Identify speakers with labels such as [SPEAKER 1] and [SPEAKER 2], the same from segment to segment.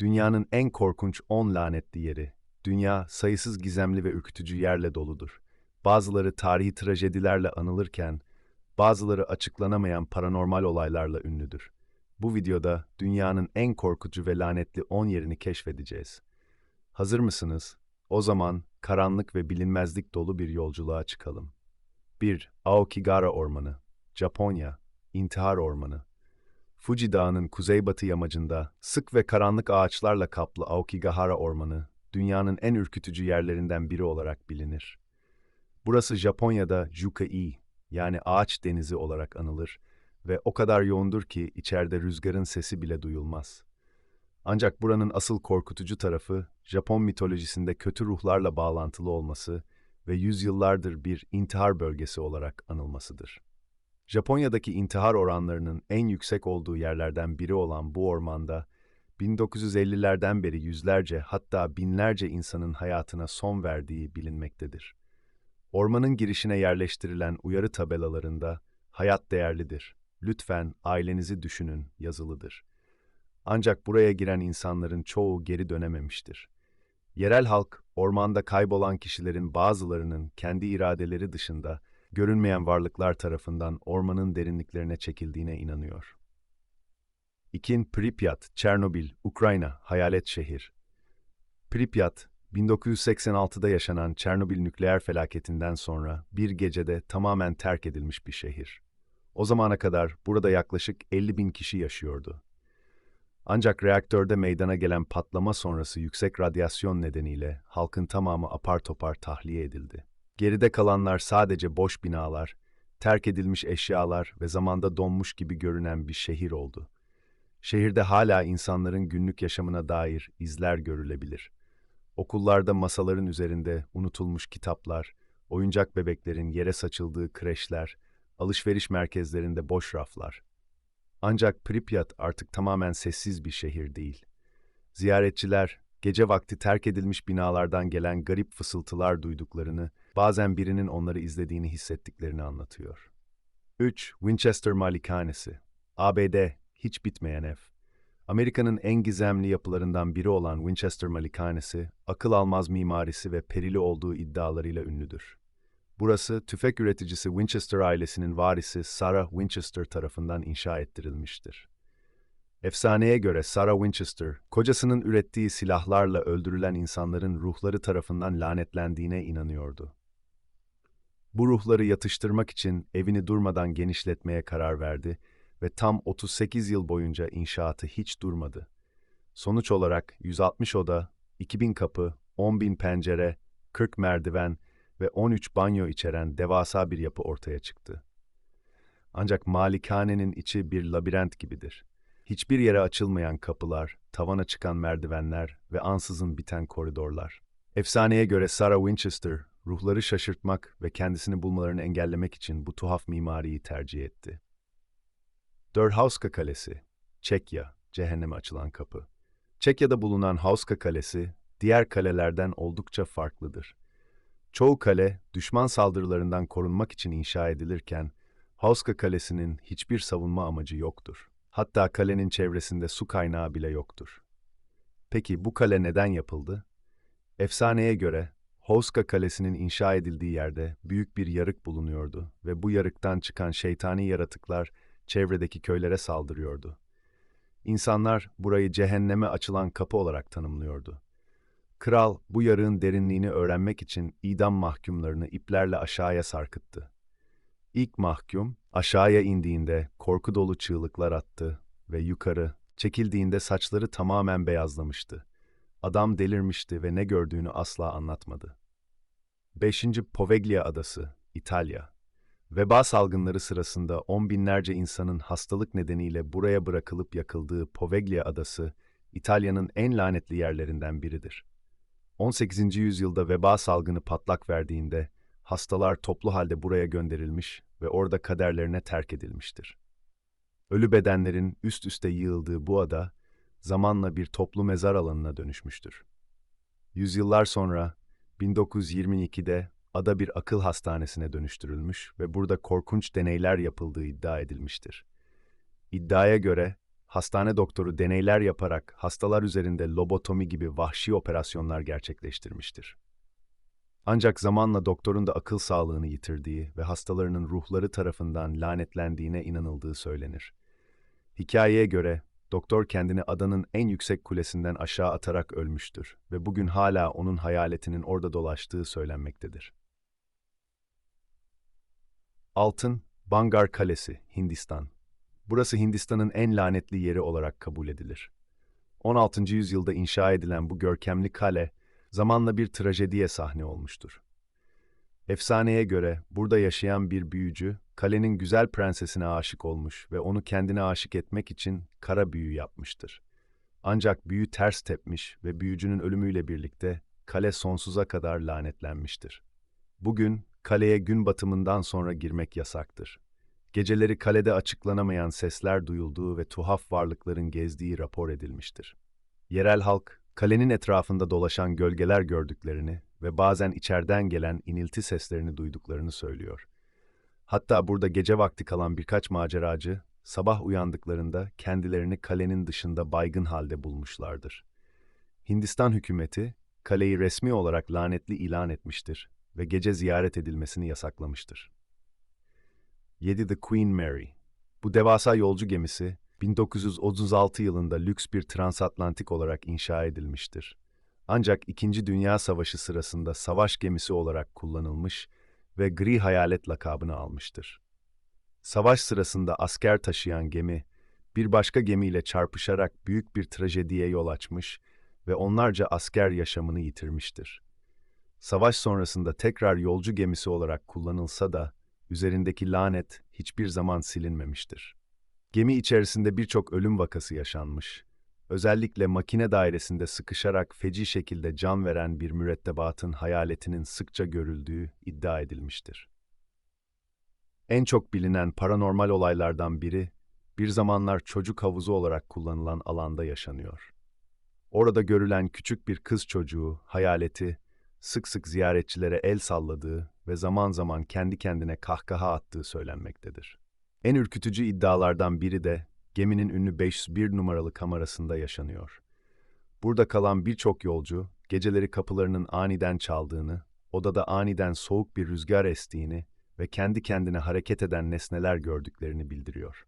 [SPEAKER 1] Dünyanın en korkunç 10 lanetli yeri. Dünya sayısız gizemli ve ürkütücü yerle doludur. Bazıları tarihi trajedilerle anılırken, bazıları açıklanamayan paranormal olaylarla ünlüdür. Bu videoda dünyanın en korkutucu ve lanetli 10 yerini keşfedeceğiz. Hazır mısınız? O zaman karanlık ve bilinmezlik dolu bir yolculuğa çıkalım. 1. Aokigara Ormanı Japonya İntihar Ormanı Fuji Dağı'nın kuzeybatı yamacında sık ve karanlık ağaçlarla kaplı Aokigahara Ormanı, dünyanın en ürkütücü yerlerinden biri olarak bilinir. Burası Japonya'da Jukai, yani ağaç denizi olarak anılır ve o kadar yoğundur ki içeride rüzgarın sesi bile duyulmaz. Ancak buranın asıl korkutucu tarafı, Japon mitolojisinde kötü ruhlarla bağlantılı olması ve yüzyıllardır bir intihar bölgesi olarak anılmasıdır. Japonya'daki intihar oranlarının en yüksek olduğu yerlerden biri olan bu ormanda, 1950'lerden beri yüzlerce hatta binlerce insanın hayatına son verdiği bilinmektedir. Ormanın girişine yerleştirilen uyarı tabelalarında hayat değerlidir, lütfen ailenizi düşünün yazılıdır. Ancak buraya giren insanların çoğu geri dönememiştir. Yerel halk, ormanda kaybolan kişilerin bazılarının kendi iradeleri dışında görünmeyen varlıklar tarafından ormanın derinliklerine çekildiğine inanıyor. İkin Pripyat, Çernobil, Ukrayna, hayalet şehir. Pripyat, 1986'da yaşanan Çernobil nükleer felaketinden sonra bir gecede tamamen terk edilmiş bir şehir. O zamana kadar burada yaklaşık 50 bin kişi yaşıyordu. Ancak reaktörde meydana gelen patlama sonrası yüksek radyasyon nedeniyle halkın tamamı apar topar tahliye edildi. Geride kalanlar sadece boş binalar, terk edilmiş eşyalar ve zamanda donmuş gibi görünen bir şehir oldu. Şehirde hala insanların günlük yaşamına dair izler görülebilir. Okullarda masaların üzerinde unutulmuş kitaplar, oyuncak bebeklerin yere saçıldığı kreşler, alışveriş merkezlerinde boş raflar. Ancak Pripyat artık tamamen sessiz bir şehir değil. Ziyaretçiler gece vakti terk edilmiş binalardan gelen garip fısıltılar duyduklarını, bazen birinin onları izlediğini hissettiklerini anlatıyor. 3. Winchester Malikanesi ABD, hiç bitmeyen ev. Amerika'nın en gizemli yapılarından biri olan Winchester Malikanesi, akıl almaz mimarisi ve perili olduğu iddialarıyla ünlüdür. Burası, tüfek üreticisi Winchester ailesinin varisi Sarah Winchester tarafından inşa ettirilmiştir. Efsaneye göre Sarah Winchester, kocasının ürettiği silahlarla öldürülen insanların ruhları tarafından lanetlendiğine inanıyordu. Bu ruhları yatıştırmak için evini durmadan genişletmeye karar verdi ve tam 38 yıl boyunca inşaatı hiç durmadı. Sonuç olarak 160 oda, 2000 kapı, 10.000 pencere, 40 merdiven ve 13 banyo içeren devasa bir yapı ortaya çıktı. Ancak malikanenin içi bir labirent gibidir. Hiçbir yere açılmayan kapılar, tavana çıkan merdivenler ve ansızın biten koridorlar. Efsaneye göre Sarah Winchester, ruhları şaşırtmak ve kendisini bulmalarını engellemek için bu tuhaf mimariyi tercih etti. Dörhauska Kalesi, Çekya, cehenneme açılan kapı. Çekya'da bulunan Hauska Kalesi, diğer kalelerden oldukça farklıdır. Çoğu kale, düşman saldırılarından korunmak için inşa edilirken, Hauska Kalesi'nin hiçbir savunma amacı yoktur. Hatta kalenin çevresinde su kaynağı bile yoktur. Peki bu kale neden yapıldı? Efsaneye göre Hauska Kalesi'nin inşa edildiği yerde büyük bir yarık bulunuyordu ve bu yarıktan çıkan şeytani yaratıklar çevredeki köylere saldırıyordu. İnsanlar burayı cehenneme açılan kapı olarak tanımlıyordu. Kral bu yarığın derinliğini öğrenmek için idam mahkumlarını iplerle aşağıya sarkıttı. İlk mahkum aşağıya indiğinde korku dolu çığlıklar attı ve yukarı çekildiğinde saçları tamamen beyazlamıştı. Adam delirmişti ve ne gördüğünü asla anlatmadı. 5. Poveglia Adası, İtalya Veba salgınları sırasında on binlerce insanın hastalık nedeniyle buraya bırakılıp yakıldığı Poveglia Adası, İtalya'nın en lanetli yerlerinden biridir. 18. yüzyılda veba salgını patlak verdiğinde, hastalar toplu halde buraya gönderilmiş ve orada kaderlerine terk edilmiştir. Ölü bedenlerin üst üste yığıldığı bu ada, zamanla bir toplu mezar alanına dönüşmüştür. Yüzyıllar sonra, 1922'de ada bir akıl hastanesine dönüştürülmüş ve burada korkunç deneyler yapıldığı iddia edilmiştir. İddiaya göre hastane doktoru deneyler yaparak hastalar üzerinde lobotomi gibi vahşi operasyonlar gerçekleştirmiştir. Ancak zamanla doktorun da akıl sağlığını yitirdiği ve hastalarının ruhları tarafından lanetlendiğine inanıldığı söylenir. Hikayeye göre doktor kendini adanın en yüksek kulesinden aşağı atarak ölmüştür ve bugün hala onun hayaletinin orada dolaştığı söylenmektedir. Altın, Bangar Kalesi, Hindistan. Burası Hindistan'ın en lanetli yeri olarak kabul edilir. 16. yüzyılda inşa edilen bu görkemli kale, zamanla bir trajediye sahne olmuştur. Efsaneye göre burada yaşayan bir büyücü, kalenin güzel prensesine aşık olmuş ve onu kendine aşık etmek için kara büyü yapmıştır. Ancak büyü ters tepmiş ve büyücünün ölümüyle birlikte kale sonsuza kadar lanetlenmiştir. Bugün kaleye gün batımından sonra girmek yasaktır. Geceleri kalede açıklanamayan sesler duyulduğu ve tuhaf varlıkların gezdiği rapor edilmiştir. Yerel halk, kalenin etrafında dolaşan gölgeler gördüklerini ve bazen içeriden gelen inilti seslerini duyduklarını söylüyor. Hatta burada gece vakti kalan birkaç maceracı, sabah uyandıklarında kendilerini kalenin dışında baygın halde bulmuşlardır. Hindistan hükümeti, kaleyi resmi olarak lanetli ilan etmiştir ve gece ziyaret edilmesini yasaklamıştır. 7 The Queen Mary Bu devasa yolcu gemisi, 1936 yılında lüks bir transatlantik olarak inşa edilmiştir. Ancak İkinci Dünya Savaşı sırasında savaş gemisi olarak kullanılmış ve Gri Hayalet lakabını almıştır. Savaş sırasında asker taşıyan gemi, bir başka gemiyle çarpışarak büyük bir trajediye yol açmış ve onlarca asker yaşamını yitirmiştir. Savaş sonrasında tekrar yolcu gemisi olarak kullanılsa da, üzerindeki lanet hiçbir zaman silinmemiştir. Gemi içerisinde birçok ölüm vakası yaşanmış. Özellikle makine dairesinde sıkışarak feci şekilde can veren bir mürettebatın hayaletinin sıkça görüldüğü iddia edilmiştir. En çok bilinen paranormal olaylardan biri, bir zamanlar çocuk havuzu olarak kullanılan alanda yaşanıyor. Orada görülen küçük bir kız çocuğu, hayaleti, sık sık ziyaretçilere el salladığı ve zaman zaman kendi kendine kahkaha attığı söylenmektedir. En ürkütücü iddialardan biri de geminin ünlü 501 numaralı kamerasında yaşanıyor. Burada kalan birçok yolcu, geceleri kapılarının aniden çaldığını, odada aniden soğuk bir rüzgar estiğini ve kendi kendine hareket eden nesneler gördüklerini bildiriyor.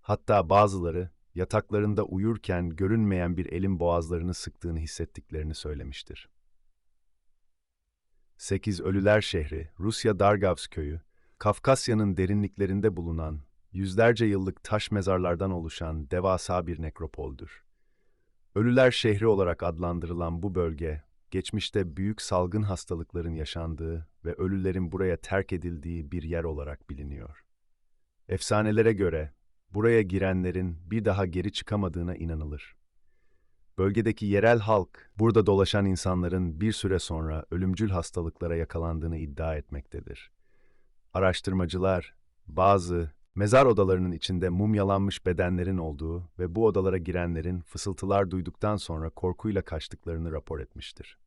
[SPEAKER 1] Hatta bazıları, yataklarında uyurken görünmeyen bir elin boğazlarını sıktığını hissettiklerini söylemiştir. 8 Ölüler Şehri, Rusya Dargavs köyü, Kafkasya'nın derinliklerinde bulunan, yüzlerce yıllık taş mezarlardan oluşan devasa bir nekropoldür. Ölüler şehri olarak adlandırılan bu bölge, geçmişte büyük salgın hastalıkların yaşandığı ve ölülerin buraya terk edildiği bir yer olarak biliniyor. Efsanelere göre, buraya girenlerin bir daha geri çıkamadığına inanılır. Bölgedeki yerel halk, burada dolaşan insanların bir süre sonra ölümcül hastalıklara yakalandığını iddia etmektedir. Araştırmacılar, bazı mezar odalarının içinde mumyalanmış bedenlerin olduğu ve bu odalara girenlerin fısıltılar duyduktan sonra korkuyla kaçtıklarını rapor etmiştir.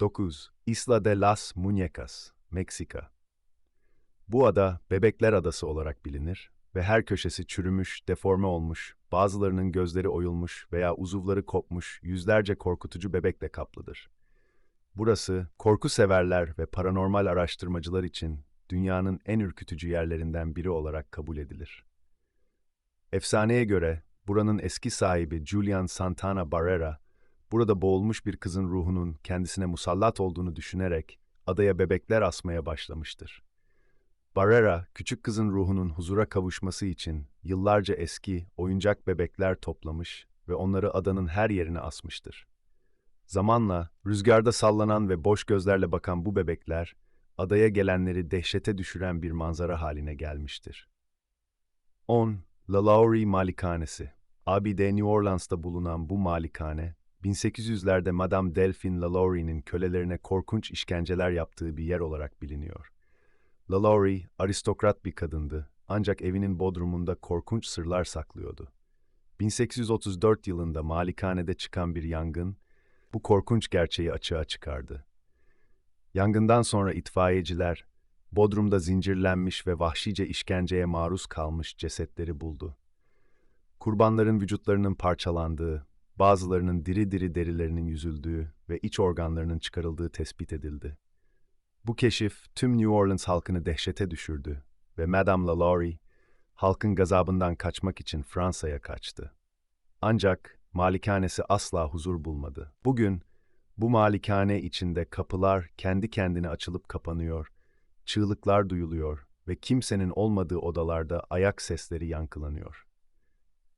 [SPEAKER 1] 9. Isla de las Muñecas, Meksika Bu ada, Bebekler Adası olarak bilinir ve her köşesi çürümüş, deforme olmuş, bazılarının gözleri oyulmuş veya uzuvları kopmuş yüzlerce korkutucu bebekle kaplıdır. Burası, korku severler ve paranormal araştırmacılar için dünyanın en ürkütücü yerlerinden biri olarak kabul edilir. Efsaneye göre buranın eski sahibi Julian Santana Barrera, burada boğulmuş bir kızın ruhunun kendisine musallat olduğunu düşünerek adaya bebekler asmaya başlamıştır. Barrera, küçük kızın ruhunun huzura kavuşması için yıllarca eski oyuncak bebekler toplamış ve onları adanın her yerine asmıştır. Zamanla rüzgarda sallanan ve boş gözlerle bakan bu bebekler, adaya gelenleri dehşete düşüren bir manzara haline gelmiştir. 10. La Lowry Malikanesi ABD New Orleans'ta bulunan bu malikane, 1800'lerde Madame Delphine LaLaury'nin kölelerine korkunç işkenceler yaptığı bir yer olarak biliniyor. LaLaurie, aristokrat bir kadındı ancak evinin bodrumunda korkunç sırlar saklıyordu. 1834 yılında malikanede çıkan bir yangın, bu korkunç gerçeği açığa çıkardı. Yangından sonra itfaiyeciler, Bodrum'da zincirlenmiş ve vahşice işkenceye maruz kalmış cesetleri buldu. Kurbanların vücutlarının parçalandığı, bazılarının diri diri derilerinin yüzüldüğü ve iç organlarının çıkarıldığı tespit edildi. Bu keşif tüm New Orleans halkını dehşete düşürdü ve Madame LaLaurie, halkın gazabından kaçmak için Fransa'ya kaçtı. Ancak malikanesi asla huzur bulmadı. Bugün bu malikane içinde kapılar kendi kendine açılıp kapanıyor, çığlıklar duyuluyor ve kimsenin olmadığı odalarda ayak sesleri yankılanıyor.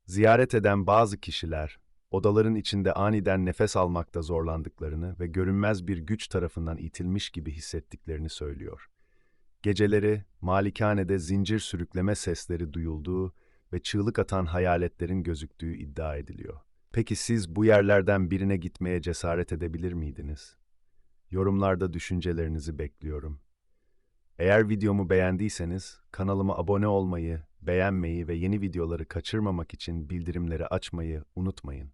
[SPEAKER 1] Ziyaret eden bazı kişiler, odaların içinde aniden nefes almakta zorlandıklarını ve görünmez bir güç tarafından itilmiş gibi hissettiklerini söylüyor. Geceleri malikanede zincir sürükleme sesleri duyulduğu ve çığlık atan hayaletlerin gözüktüğü iddia ediliyor. Peki siz bu yerlerden birine gitmeye cesaret edebilir miydiniz? Yorumlarda düşüncelerinizi bekliyorum. Eğer videomu beğendiyseniz kanalıma abone olmayı, beğenmeyi ve yeni videoları kaçırmamak için bildirimleri açmayı unutmayın.